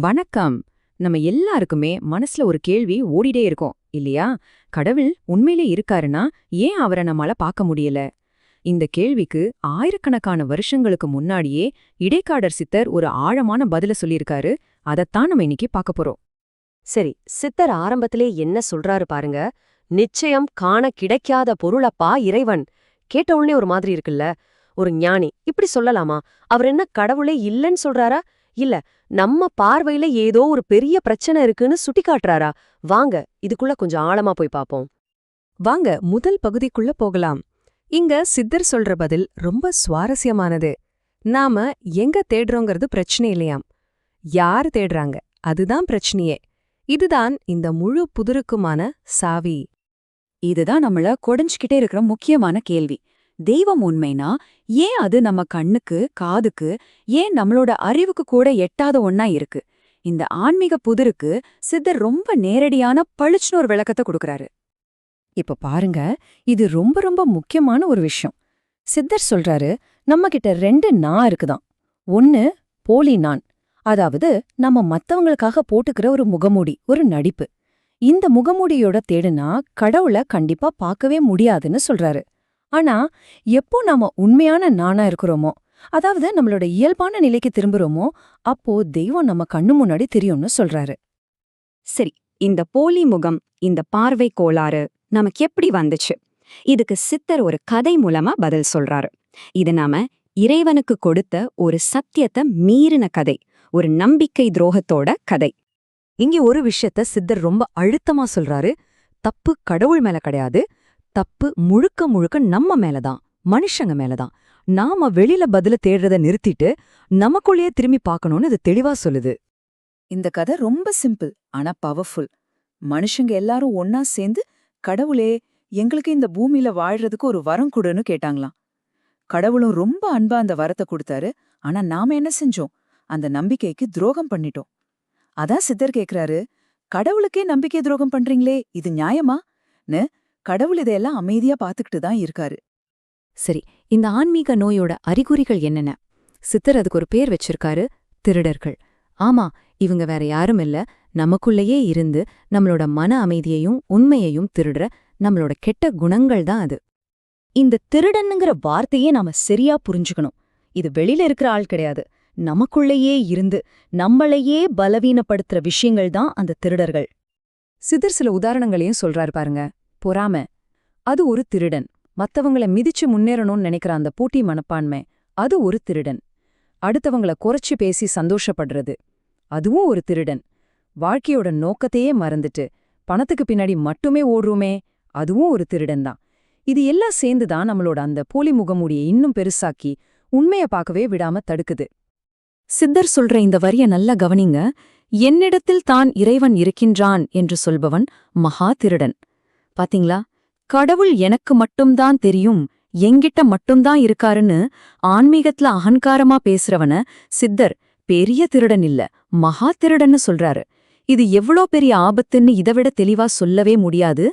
வணக்கம். நம்ம எல்லாருக்குமே மனசுல ஒரு கேள்வி ஓடிடே இருக்கும் இல்லையா? கடவுள் உண்மையிலே இருக்காருன்னா ஏன் அவரை நம்மால பார்க்க முடியல? இந்த கேள்விக்கு ஆயிரக்கணக்கான வருஷங்களுக்கு முன்னாடியே இடைக்காடர் சித்தர் ஒரு ஆழமான பதில சொல்லியிருக்காரு. அதைத்தான் நம்ம இன்னைக்கு பார்க்க போறோம். சரி சித்தர் ஆரம்பத்திலே என்ன சொல்றாரு பாருங்க. நிச்சயம் காண கிடைக்காத பொருளப்பா இறைவன். கேட்ட உடனே ஒரு மாதிரி இருக்குல்ல. ஒரு ஞானி. இப்படி சொல்லலாமா? அவர் என்ன கடவுளே இல்லைன்னு சொல்றாரா? இல்ல நம்ம பார்வையில ஏதோ ஒரு பெரிய பிரச்சனை இருக்குன்னு சுட்டிக்காட்டுறாரா. வாங்க இதுக்குள்ள கொஞ்சம் ஆழமா போய் பாப்போம். வாங்க முதல் பகுதிக்குள்ள போகலாம். இங்க சித்தர் சொல்ற பதில் ரொம்ப சுவாரஸ்யமானது. நாம எங்க தேடுறோங்கிறது பிரச்சனை இல்லையாம். யார் தேடுறாங்க? அதுதான் பிரச்சனையே. இதுதான் இந்த முழு புதிருக்குமான சாவி. இதுதான் நம்மள கொடைஞ்சுக்கிட்டே இருக்கிற முக்கியமான கேள்வி. தெய்வம் உண்மைனா ஏன் அது நம்ம கண்ணுக்கு காதுக்கு ஏன் நம்மளோட அறிவுக்கு கூட எட்டாத ஒன்னா இருக்கு? இந்த ஆன்மீக புதிருக்கு சித்தர் ரொம்ப நேரடியான பளிச்சுன்னு ஒரு விளக்கத்தை கொடுக்கறாரு. இப்ப பாருங்க இது ரொம்ப ரொம்ப முக்கியமான ஒரு விஷயம். சித்தர் சொல்றாரு நம்ம கிட்ட ரெண்டு நான் இருக்குதாம் ஒன்னு போலி நான் அதாவது நம்ம மத்தவங்களுக்காக போட்டுக்கிற ஒரு முகமூடி ஒரு நடிப்பு. இந்த முகமூடியோட தேடுனா கடவுள கண்டிப்பா பார்க்கவே முடியாதுன்னு சொல்றாரு. ஆனா எப்போ நாம உண்மையான நானா இருக்கிறோமோ அதாவது நம்மளோட இயல்பான நிலைக்கு திரும்புறோமோ அப்போ தெய்வம் நம்ம கண்ணு முன்னாடி தெரியும்னு சொல்றாரு. சரி இந்த போலி முகம் இந்த பார்வை கோளாறு நமக்கு எப்படி வந்துச்சு? இதுக்கு சித்தர் ஒரு கதை மூலமா பதில் சொல்றாரு. இது நாம இறைவனுக்கு கொடுத்த ஒரு சத்தியத்தை மீறின கதை ஒரு நம்பிக்கை துரோகத்தோட கதை. இங்க ஒரு விஷயத்த சித்தர் ரொம்ப அழுத்தமா சொல்றாரு. தப்பு கடவுள் மேல கிடையாது. தப்பு முழுக்க முழுக்க நம்ம மேலதான் மனுஷங்க மேலதான். நாம வெளியில பதில தேடுறத நிறுத்திட்டு நமக்குள்ளேயே திரும்பி பார்க்கணும்னு இது தெளிவா சொல்லுது. இந்த கதை ரொம்ப சிம்பிள் ஆனா பவர்ஃபுல் மனுஷங்க எல்லாரும் ஒன்னா சேர்ந்து கடவுளே எங்களுக்கு இந்த பூமியில வாழ்றதுக்கு ஒரு வரம் கொடுன்னு கேட்டாங்களாம். கடவுளும் ரொம்ப அன்பா அந்த வரத்தை கொடுத்தாரு ஆனா நாம என்ன செஞ்சோம்? அந்த நம்பிக்கைக்கு துரோகம் பண்ணிட்டோம். அதான் சித்தர் கேக்குறாரு கடவுளுக்கே நம்பிக்கை துரோகம் பண்றீங்களே இது நியாயமா? னு கடவுள் இதையெல்லாம் அமைதியா பார்த்துக்கிட்டு தான் இருக்காரு. சரி இந்த ஆன்மீக நோயோட அறிகுறிகள் என்னென்ன? சித்தர் அதுக்கு ஒரு பேர் வச்சிருக்காரு திருடர்கள். ஆமா இவங்க வேற யாரும் இல்ல. நமக்குள்ளேயே இருந்து நம்மளோட மன அமைதியையும் உண்மையையும் திருடுற நம்மளோட கெட்ட குணங்கள் தான் அது. இந்த திருடனுங்கிற வார்த்தையே நாம சரியா புரிஞ்சுக்கணும். இது வெளியில இருக்கிற ஆள் கிடையாது. நமக்குள்ளேயே இருந்து நம்மளையே பலவீனப்படுத்துற விஷயங்கள் தான் அந்த திருடர்கள். சித்தர் சில உதாரணங்களையும் சொல்றாரு பாருங்க. பொறாம. அது ஒரு திருடன். மத்தவங்கள மிதிச்சு முன்னேறணும்னு நினைக்கிற அந்த போட்டி மனப்பான்மை அது ஒரு திருடன். அடுத்தவங்கள குறைச்சு பேசி சந்தோஷப்படுறது அதுவும் ஒரு திருடன். வாழ்க்கையோட நோக்கத்தையே மறந்துட்டு பணத்துக்கு பின்னாடி மட்டுமே ஓடுறோமே அதுவும் ஒரு திருடன் தான். இது எல்லாம் சேர்ந்துதான் நம்மளோட அந்த போலி முகமூடியை இன்னும் பெருசாக்கி உண்மைய பார்க்கவே விடாம தடுக்குது. சித்தர் சொல்ற இந்த வரிய நல்லா கவனிங்க. என்னிடத்தில் தான் இறைவன் இருக்கின்றான் என்று சொல்பவன் மகா திருடன். பாத்தீங்களா? கடவுள் எனக்கு மட்டும்தான் தெரியும் எங்கிட்ட மட்டும்தான் இருக்காருன்னு ஆன்மீகத்துல அகங்காரமா பேசுறவன சித்தர் பெரிய திருடன் இல்ல மகா திருடன்னு சொல்றாரு. இது எவ்வளோ பெரிய ஆபத்துன்னு இதைவிட தெளிவா சொல்லவே முடியாது?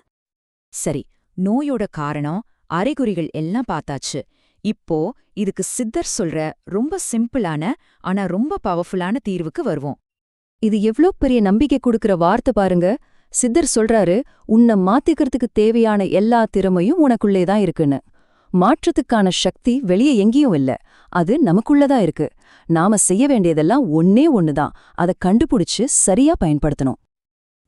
சரி நோயோட காரணம் அறிகுறிகள் எல்லாம் பார்த்தாச்சு. இப்போ இதுக்கு சித்தர் சொல்ற ரொம்ப சிம்பிளான ஆனா ரொம்ப பவர்ஃபுல்லான தீர்வுக்கு வருவோம். இது எவ்ளோ பெரிய நம்பிக்கை கொடுக்கற வார்த்தை பாருங்க. சித்தர் சொல்றாரு உன்னை மாத்திக்கிறதுக்கு தேவையான எல்லா திறமையும் உனக்குள்ளே தான் இருக்குன்னு. மாற்றத்துக்கான சக்தி வெளியே எங்கேயும் இல்ல. அது நமக்குள்ளதான் இருக்கு. நாம செய்ய வேண்டியதெல்லாம் ஒன்னே ஒண்ணுதான் அதை கண்டுபிடிச்சு சரியா பயன்படுத்தணும்.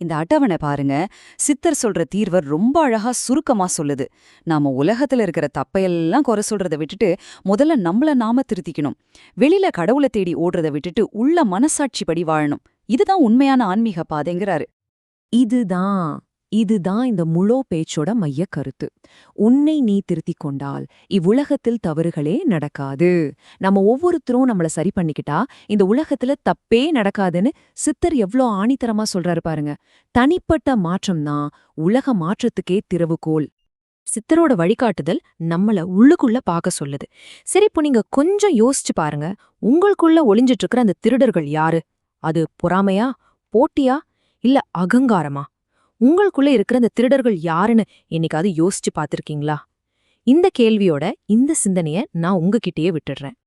இந்த அட்டவணை பாருங்க. சித்தர் சொல்ற தீர்வர் ரொம்ப அழகா சுருக்கமா சொல்லுது. நாம உலகத்துல இருக்கிற தப்பையெல்லாம் குறை சொல்றதை விட்டுட்டு முதல்ல நம்மள நாம திருத்திக்கணும். வெளியில கடவுளை தேடி ஓடுறதை விட்டுட்டு உள்ள மனசாட்சி படி வாழணும் இதுதான் உண்மையான ஆன்மீக பாதைங்கிறாரு. இதுதான் இதுதான் இந்த முழோ பேச்சோட மைய கருத்து. உன்னை நீ திருத்திக் கொண்டால் இவ்வுலகத்தில் தவறுகளே நடக்காது. நம்ம ஒவ்வொருத்தரும் நம்மள சரி பண்ணிக்கிட்டா இந்த உலகத்துல தப்பே நடக்காதுன்னு சித்தர் எவ்ளோ ஆணித்தரமா சொல்றாரு பாருங்க. தனிப்பட்ட மாற்றம்தான் உலக மாற்றத்துக்கே திறவுகோல். சித்தரோட வழிகாட்டுதல் நம்மள உள்ளுக்குள்ள பார்க்க சொல்லுது. சரி இப்போ நீங்க கொஞ்சம் யோசிச்சு பாருங்க. உங்களுக்குள்ள ஒளிஞ்சிட்டு இருக்கிற அந்த திருடர்கள் யாரு? அது பொறாமையா? போட்டியா? இல்ல அகங்காரமா? உங்களுக்குள்ள இருக்கிற அந்த திருடர்கள் யாருன்னு என்னைக்காவது யோசிச்சு பார்த்திருக்கீங்களா? இந்த கேள்வியோட இந்த சிந்தனைய நான் உங்ககிட்டயே விட்டுடுறேன்.